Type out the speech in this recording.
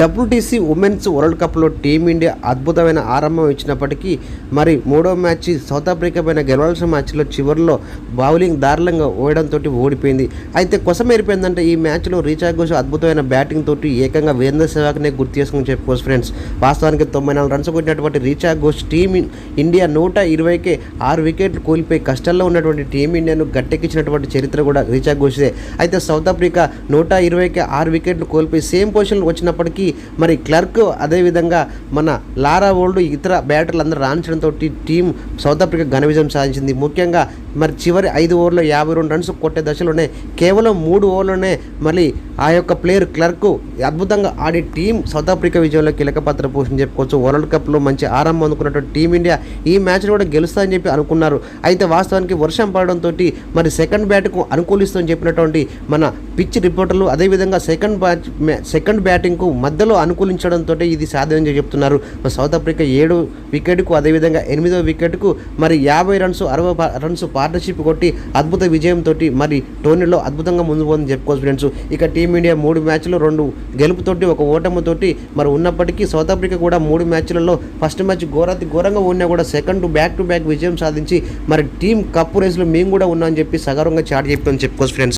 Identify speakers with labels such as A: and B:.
A: WTC women's world కప్లో team India అద్భుతమైన ఆరంభం ఇచ్చినప్పటికీ మరి మూడో మ్యాచ్ సౌత్ ఆఫ్రికా పైన గెలవాల్సిన మ్యాచ్లో చివరిలో బౌలింగ్ దారుణంగా ఓయడంతో ఓడిపోయింది. అయితే కొసమేరిపోయిందంటే ఈ మ్యాచ్లో రీచా ఘోష్ అద్భుతమైన బ్యాటింగ్ తోటి ఏకంగా వీరేంద్ర సెహ్వాగ్నే గుర్తు చేసుకుని చెప్పుకోవచ్చు ఫ్రెండ్స్. వాస్తవానికి తొంభై నాలుగు రన్స్ కొట్టినటువంటి రీచా ఘోష్ టీం ఇండియా నూట ఇరవైకే ఆరు వికెట్లు కోల్పోయి కష్టాల్లో ఉన్నటువంటి టీమిండియాను గట్టెక్కించినటువంటి చరిత్ర కూడా రీచా ఘోష్దే. అయితే సౌత్ ఆఫ్రికా నూట ఇరవైకి ఆరు వికెట్లు కోల్పోయి సేమ్ పొజిషన్లో వచ్చినప్పటికీ మరి క్లర్క్ అదేవిధంగా మన లారా ఓల్డ్ ఇతర బ్యాటర్లు అందరూ రాణించడంతో టీం సౌత్ ఆఫ్రికా ఘన విజయం సాధించింది. ముఖ్యంగా మరి చివరి ఐదు ఓవర్లో యాభై రెండు రన్స్ కొట్టే దశలోనే కేవలం మూడు ఓవర్లోనే మళ్ళీ ఆ యొక్క ప్లేయర్ క్లర్క్ అద్భుతంగా ఆడి టీం సౌత్ ఆఫ్రికా విజయంలో కీలక పాత్ర పోషణ చెప్పుకోవచ్చు. వరల్డ్ కప్లో మంచి ఆరంభం అనుకున్నటువంటి టీమిండియా ఈ మ్యాచ్ను కూడా గెలుస్తాయని చెప్పి అనుకున్నారు. అయితే వాస్తవానికి వర్షం పడడంతో మరి సెకండ్ బ్యాట్కు అనుకూలిస్తుందని చెప్పినటువంటి మన పిచ్ రిపోర్టర్లు అదేవిధంగా సెకండ్ బ్యాట్ సెకండ్ బ్యాటింగ్కు మధ్యలో అనుకూలించడంతో ఇది సాధ్యం చెప్తున్నారు. సౌత్ ఆఫ్రికా ఏడు వికెట్కు అదేవిధంగా ఎనిమిదో వికెట్కు మరి యాభై రన్స్ అరవై రన్స్ పార్ట్నర్షిప్ కొట్టి అద్భుత విజయంతో మరి టోర్నీలో అద్భుతంగా ముందు పోతుందని చెప్పుకోవచ్చు ఫ్రెండ్స్ ఇక టీమిండియా మూడు మ్యాచ్లు రెండు గెలుపుతోటి ఒక ఓటమితోటి మరి ఉన్నప్పటికీ సౌత్ ఆఫ్రికా కూడా మూడు మ్యాచ్లలో ఫస్ట్ మ్యాచ్ ఘోరాతి ఘోరంగా ఉన్నా కూడా సెకండ్ బ్యాక్ టు బ్యాక్ విజయం సాధించి మరి టీం కప్పు రేసులో మేము కూడా ఉన్నామని చెప్పి సగర్వంగా చాటి చెప్పామని చెప్పుకోవచ్చు ఫ్రెండ్స్